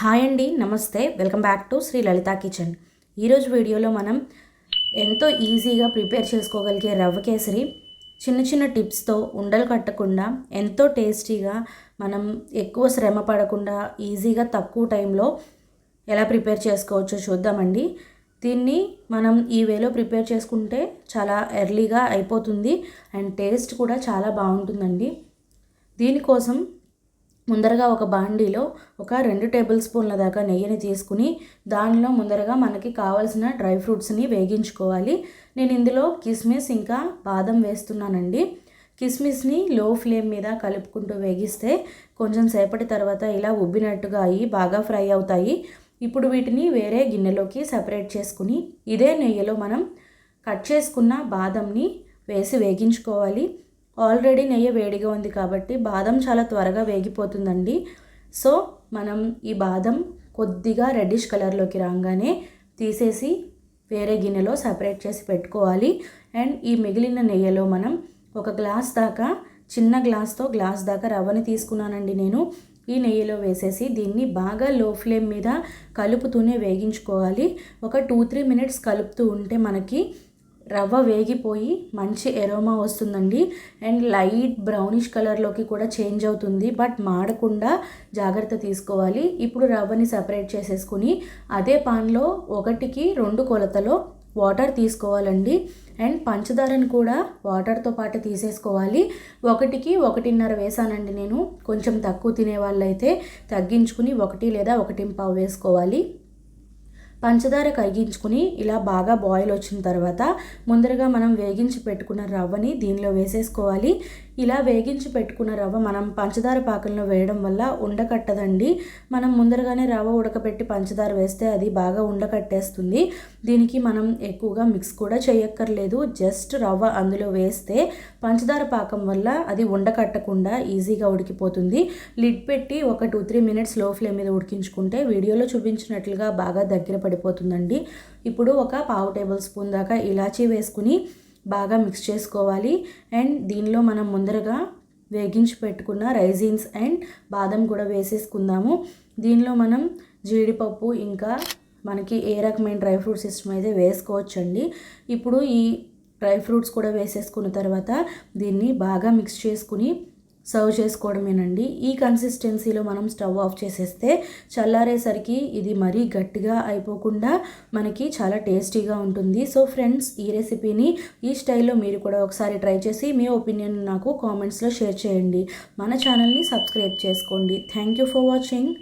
Hi అండి నమస్తే. Welcome back to Shri Lalitha kitchen. ఈరోజు వీడియోలో మనం ఎంతో ఈజీగా ప్రిపేర్ చేసుకోగలిగే రవ్వ కేసరి చిన్న చిన్న టిప్స్తో ఉండలు కట్టకుండా ఎంతో టేస్టీగా మనం ఎక్కువ శ్రమ పడకుండా ఈజీగా తక్కువ టైంలో ఎలా ప్రిపేర్ చేసుకోవచ్చో చూద్దామండి. దీన్ని మనం ఈ వేలో ప్రిపేర్ చేసుకుంటే చాలా ఎర్లీగా అయిపోతుంది అండ్ టేస్ట్ కూడా చాలా బాగుంటుందండి. దీనికోసం ముందరగా ఒక బాండీలో ఒక రెండు టేబుల్ స్పూన్ల దాకా నెయ్యిని తీసుకుని దానిలో ముందరగా మనకి కావాల్సిన డ్రై ఫ్రూట్స్ని వేగించుకోవాలి. నేను ఇందులో కిస్మిస్ ఇంకా బాదం వేస్తున్నానండి. కిస్మిస్ని లో ఫ్లేమ్ మీద కలుపుకుంటూ వేగిస్తే కొంచెం సేపటి తర్వాత ఇలా ఉబ్బినట్టుగా అయ్యి బాగా ఫ్రై అవుతాయి. ఇప్పుడు వీటిని వేరే గిన్నెలోకి సపరేట్ చేసుకుని ఇదే నెయ్యిలో మనం కట్ చేసుకున్న బాదంని వేసి వేగించుకోవాలి. ఆల్రెడీ నెయ్యి వేడిగా ఉంది కాబట్టి బాదం చాలా త్వరగా వేగిపోతుందండి. సో మనం ఈ బాదం కొద్దిగా రెడ్డిష్ కలర్లోకి రాగానే తీసేసి వేరే గిన్నెలో సపరేట్ చేసి పెట్టుకోవాలి. అండ్ ఈ మిగిలిన నెయ్యిలో మనం ఒక గ్లాస్ దాకా చిన్న గ్లాస్తో గ్లాస్ దాకా రవ్వని తీసుకున్నానండి నేను. ఈ నెయ్యిలో వేసేసి దీన్ని బాగా లో ఫ్లేమ్ మీద కలుపుతూనే వేగించుకోవాలి. ఒక టూ త్రీ మినిట్స్ కలుపుతూ ఉంటే మనకి రవ్వ వేగిపోయి మంచి ఎరోమా వస్తుందండి. అండ్ లైట్ బ్రౌనిష్ కలర్లోకి కూడా చేంజ్ అవుతుంది. బట్ మాడకుండా జాగ్రత్త తీసుకోవాలి. ఇప్పుడు రవ్వని సపరేట్ చేసేసుకుని అదే పాన్లో ఒకటికి రెండు కొలతలో వాటర్ తీసుకోవాలండి. అండ్ పంచదారని కూడా వాటర్తో పాటు తీసేసుకోవాలి. ఒకటికి ఒకటిన్నర వేసానండి నేను. కొంచెం తక్కువ తినే వాళ్ళైతే తగ్గించుకుని ఒకటి లేదా ఒకటి పావు వేసుకోవాలి. పంచదార కరిగించుకుని ఇలా బాగా బాయిల్ వచ్చిన తర్వాత ముందరగా మనం వేగించి పెట్టుకున్న రవ్వని దీనిలో వేసేసుకోవాలి. ఇలా వేగించి పెట్టుకున్న రవ్వ మనం పంచదార పాకంలో వేయడం వల్ల ఉండకట్టదండి. మనం ముందరగానే రవ్వ ఉడకపెట్టి పంచదార వేస్తే అది బాగా ఉండకట్టేస్తుంది. దీనికి మనం ఎక్కువగా మిక్స్ కూడా చేయక్కర్లేదు. జస్ట్ రవ్వ అందులో వేస్తే పంచదార పాకం వల్ల అది ఉండకట్టకుండా ఈజీగా ఉడికిపోతుంది. లిడ్ పెట్టి ఒక టూ త్రీ మినిట్స్లో ఫ్లేమ్ మీద ఉడికించుకుంటే వీడియోలో చూపించినట్లుగా బాగా దగ్గర పడిపోతుందండి. ఇప్పుడు ఒక పావు టేబుల్ స్పూన్ దాకా ఇలాచీ వేసుకుని బాగా మిక్స్ చేసుకోవాలి. అండ్ దీనిలో మనం ముందరగా వేగించి పెట్టుకున్న రైజిన్స్ అండ్ బాదం కూడా వేసేసుకుందాము. దీనిలో మనం జీడిపప్పు ఇంకా మనకి ఏ రకమైన డ్రై ఫ్రూట్స్ ఇష్టం అయితే వేసుకోవచ్చండి. ఇప్పుడు ఈ డ్రై ఫ్రూట్స్ కూడా వేసేసుకున్న తర్వాత దీన్ని బాగా మిక్స్ చేసుకుని సర్వ్ చేసుకోవడమేనండి. ఈ కన్సిస్టెన్సీలో మనం స్టవ్ ఆఫ్ చేసేస్తే చల్లారేసరికి ఇది మరీ గట్టిగా అయిపోకుండా మనకి చాలా టేస్టీగా ఉంటుంది. సో ఫ్రెండ్స్ ఈ రెసిపీని ఈ స్టైల్లో మీరు కూడా ఒకసారి ట్రై చేసి మీ ఒపీనియన్ నాకు కామెంట్స్లో షేర్ చేయండి. మన ఛానల్ని సబ్స్క్రైబ్ చేసుకోండి. Thank you for watching.